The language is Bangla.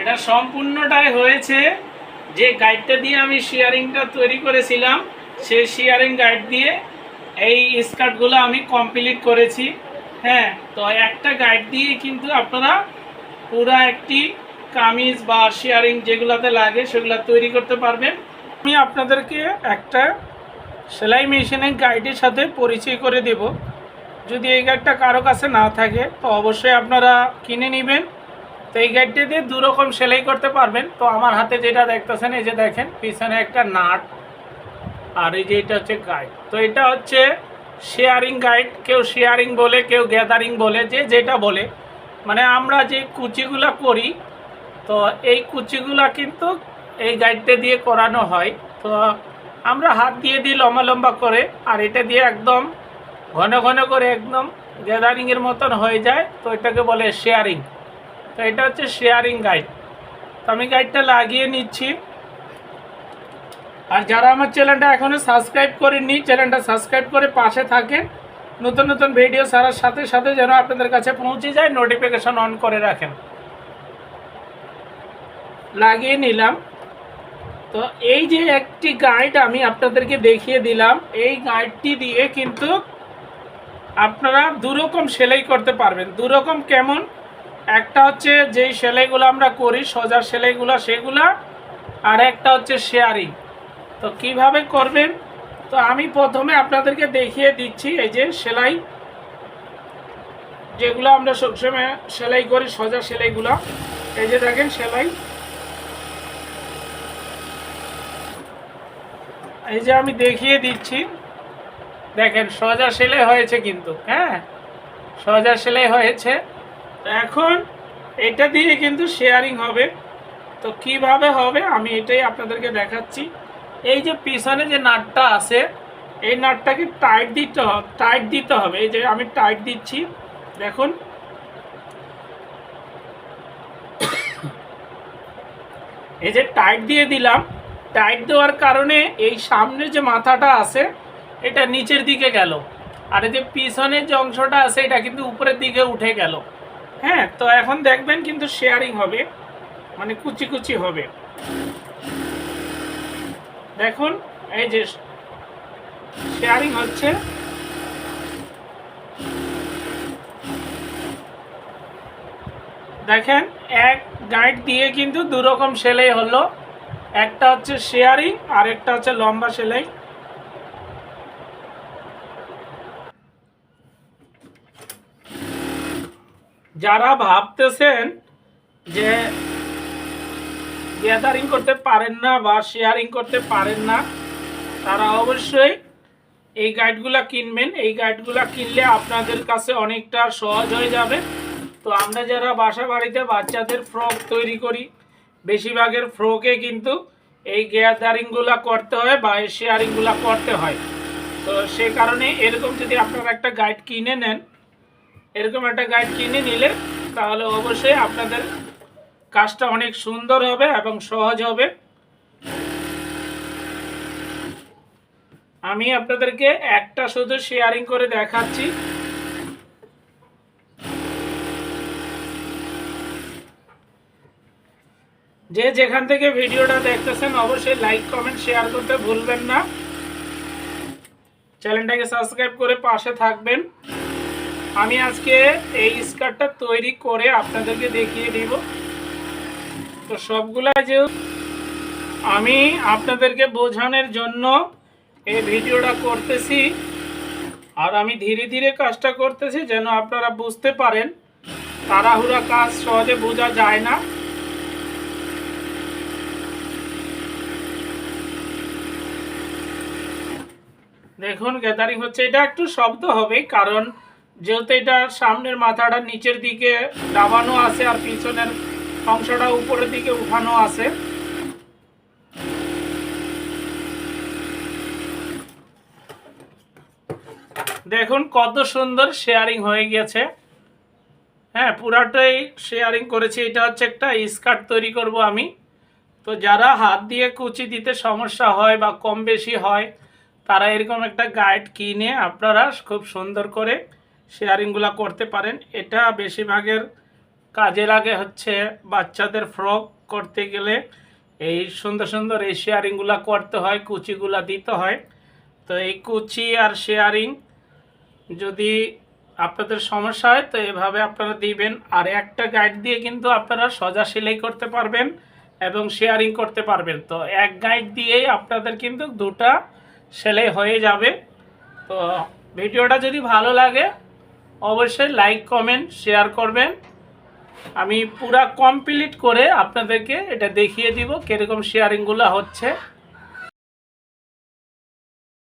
এটা সম্পূর্ণটাই হয়েছে যে গাইডটা দিয়ে আমি শিয়ারিংটা তৈরি করেছিলাম, সেই শিয়ারিং গাইড দিয়ে এই স্কার্টগুলো আমি কমপ্লিট করেছি। হ্যাঁ তো একটা গাইড দিয়ে কিন্তু আপনারা পুরা একটি কামিজ বা শেয়ারিং যেগুলোতে লাগে সেগুলো তৈরি করতে পারবেন। আমি আপনাদেরকে একটা সেলাই মেশিনের গাইডের সাথে পরিচয় করে দেব। যদি এই গাইডটা কারও কাছে না থাকে, তো অবশ্যই আপনারা কিনে নেবেন। তো এই গাইডটা দিয়ে দু রকম সেলাই করতে পারবেন। তো আমার হাতে যেটা দেখতেছেন, এই যে দেখেন, পিছনে একটা নাট আর এই যে এটা হচ্ছে গাইড তো এটা হচ্ছে শেয়ারিং গাইড কেউ শেয়ারিং বলে, কেউ গ্যাদারিং বলে, যে যেটা বলে। মানে আমরা যে কুচিগুলো করি তো এই কুচিগুলা কিন্তু এই গাইডটা দিয়ে করানো হয়। তো আমরা হাত দিয়ে দিই লম্বা লম্বা করে, আর এটা দিয়ে একদম ঘন ঘন করে একদম গ্যাদারিংয়ের মতন হয়ে যায়। তো এটাকে বলে শেয়ারিং তো এটা হচ্ছে শেয়ারিং গাইড তো আমি গাইডটা লাগিয়ে নিচ্ছি। আর যারা আমার চ্যানেলটা এখনও সাবস্ক্রাইব করেননি, চ্যানেলটা সাবস্ক্রাইব করে পাশে থাকেন। নতুন নতুন ভিডিও ছাড়ার সাথে সাথে যেন আপনাদের কাছে পৌঁছে যায় নোটিফিকেশন অন করে রাখেন। লাগিয়ে নিলাম। তো এই যে একটি গাইড আমি আপনাদেরকে দেখিয়ে দিলাম, এই গাইডটি দিয়ে কিন্তু আপনারা দুরকম সেলাই করতে পারবেন। দুরকম কেমন? একটা হচ্ছে যেই সেলাইগুলো আমরা করি, সোজা সেলাইগুলো, সেগুলা, আর একটা হচ্ছে শেয়ারিং তো কীভাবে করবেন? তো আমি প্রথমে আপনাদেরকে দেখিয়ে দিচ্ছি, এই যে সেলাই। যেগুলো আমরা সবসময় সেলাই করি, সোজা সেলাইগুলো। এই যে দেখেন সেলাই। এই যে আমি দেখিয়ে দিচ্ছি, দেখেন, সোজা সেলাই হয়েছে কিন্তু হ্যাঁ? সোজা সেলাই হয়েছে। এখন এটা দিয়ে কিন্তু শেয়ারিং হবে। তো কীভাবে হবে? আমি এটাই আপনাদেরকে দেখাচ্ছি। এই যে পিছনে যে নাটটা আছে, এই নাটটাকে টাইট দিতে হবে টাইট দিতে হবে। এই যে আমি টাইট দিচ্ছি, দেখুন। এই যে টাইট দিয়ে দিলাম। টাইট দেওয়ার কারণে এই সামনে যে মাথাটা আছে, এটা নিচের দিকে গেল। আর যে পিছনের যে অংশটা আছে, এটা কিন্তু উপরের দিকে উঠে গেল। হ্যাঁ তো এখন দেখবেন কিন্তু শেয়ারিং হবে মানে কুচি কুচি হবে। দেখুন, এই যে শেয়ারিং হচ্ছে। দেখেন, এক গাইড দিয়ে কিন্তু দুরকম সেলাই হলো। একটা হচ্ছে শেয়ারিং আর একটা হচ্ছে লম্বা সেলাই। যারা ভাবতেছেন যে গ্যাদারিং করতে পারেন না বা শেয়ারিং করতে পারেন না, তারা অবশ্যই এই গাইডগুলা কিনবেন। এই গাইডগুলা কিনলে আপনাদের কাছে অনেকটা সহজ হয়ে যাবে। তো আমরা যারা বাসা বাড়িতে বাচ্চাদের ফ্রক তৈরি করি বেশিরভাগের ফ্রকে কিন্তু এই গ্যাদারিংগুলা করতে হয় বা এই শেয়ারিংগুলা করতে হয়। তো সে কারণে এরকম যদি আপনারা একটা গাইড কিনে নেন, এরকম একটা গাইড কিনে নিলে তাহলে অবশ্যই আপনাদের কাজটা অনেক সুন্দর হবে এবং সহজ হবে। আমি আপনাদেরকে একটা শুধু শেয়ারিং করে দেখাচ্ছি। যে যেখান থেকে ভিডিওটা দেখতেছেন, অবশ্যই লাইক কমেন্ট শেয়ার করতে ভুলবেন না। চ্যানেলটাকে সাবস্ক্রাইব করে পাশে থাকবেন। আমি আজকে এই স্কার্টটা তৈরি করে আপনাদেরকে দেখিয়ে দিব। তো সবগুলা যে আমি আপনাদেরকে বোঝানোর জন্য এই ভিডিওটা করতেছি। আর আমি ধীরে ধীরে কাজটা করতেছি, যেন আপনারা বুঝতে পারেন। তাড়াহুড়া কাজ সহজে বোঝা যায় না। দেখুন গ্যাদারিং হচ্ছে। এটা একটু শব্দ হবে, কারণ যেহেতু এটা সামনের মাথাটা নিচের দিকে দাবানো আছে আর পিছনের অংশটা উপরের দিকে উঠানো আছে। দেখুন, কত সুন্দর শেয়ারিং হয়ে গেছে। হ্যাঁ পুরাটাই শেয়ারিং করেছি। এটা হচ্ছে একটা স্কার্ট তৈরি করব আমি। তো যারা হাত দিয়ে কুচি দিতে সমস্যা হয় বা কম বেশি হয় তারা এরকম একটা গাইড কিনে আপনারা খুব সুন্দর করে শেয়ারিংগুলো করতে পারেন। এটা বেশিরভাগের কাজে লাগে হচ্ছে বাচ্চাদের ফ্রক করতে গেলে। এই সুন্দর সুন্দর এই শেয়ারিংগুলো করতে হয় কুচিগুলা দিতে হয়। তো এই কুচি আর শেয়ারিং যদি আপনাদের সমস্যা হয়, তো এভাবে আপনারা দিবেন। আর একটা গাইড দিয়ে কিন্তু আপনারা সোজা সেলাই করতে পারবেন এবং শেয়ারিং করতে পারবেন। তো এক গাইড দিয়েই আপনাদের কিন্তু দুটা সেলাই হয়ে যাবে। তো ভিডিওটা যদি ভালো লাগে, অবশ্যই লাইক কমেন্ট শেয়ার করবেন। আমি পুরা কমপ্লিট করে আপনাদেরকে এটা দেখিয়ে দিব কীরকম শেয়ারিংগুলো হচ্ছে।